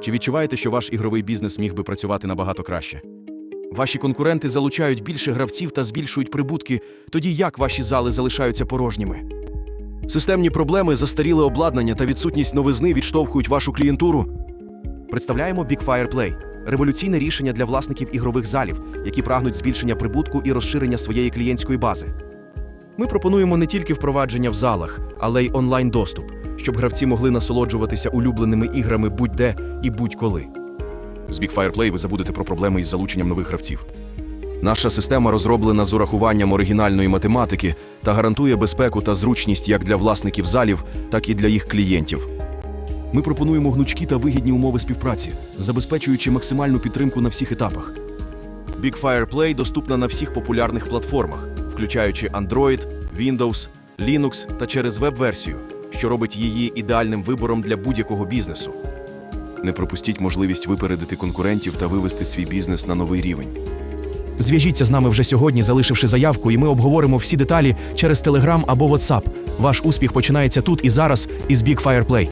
Чи відчуваєте, що ваш ігровий бізнес міг би працювати набагато краще? Ваші конкуренти залучають більше гравців та збільшують прибутки, тоді як ваші зали залишаються порожніми? Системні проблеми, застаріле обладнання та відсутність новизни відштовхують вашу клієнтуру. Представляємо Big Fire Play – революційне рішення для власників ігрових залів, які прагнуть збільшення прибутку і розширення своєї клієнтської бази. Ми пропонуємо не тільки впровадження в залах, але й онлайн-доступ, щоб гравці могли насолоджуватися улюбленими іграми будь-де і будь-коли. З Big Fire Play ви забудете про проблеми із залученням нових гравців. Наша система розроблена з урахуванням оригінальної математики та гарантує безпеку та зручність як для власників залів, так і для їх клієнтів. Ми пропонуємо гнучкі та вигідні умови співпраці, забезпечуючи максимальну підтримку на всіх етапах. Big Fire доступна на всіх популярних платформах, включаючи Android, Windows, Linux та через веб-версію, що робить її ідеальним вибором для будь-якого бізнесу. Не пропустіть можливість випередити конкурентів та вивести свій бізнес на новий рівень. Зв'яжіться з нами вже сьогодні, залишивши заявку, і ми обговоримо всі деталі через Telegram або WhatsApp. Ваш успіх починається тут і зараз із Big Fire Play.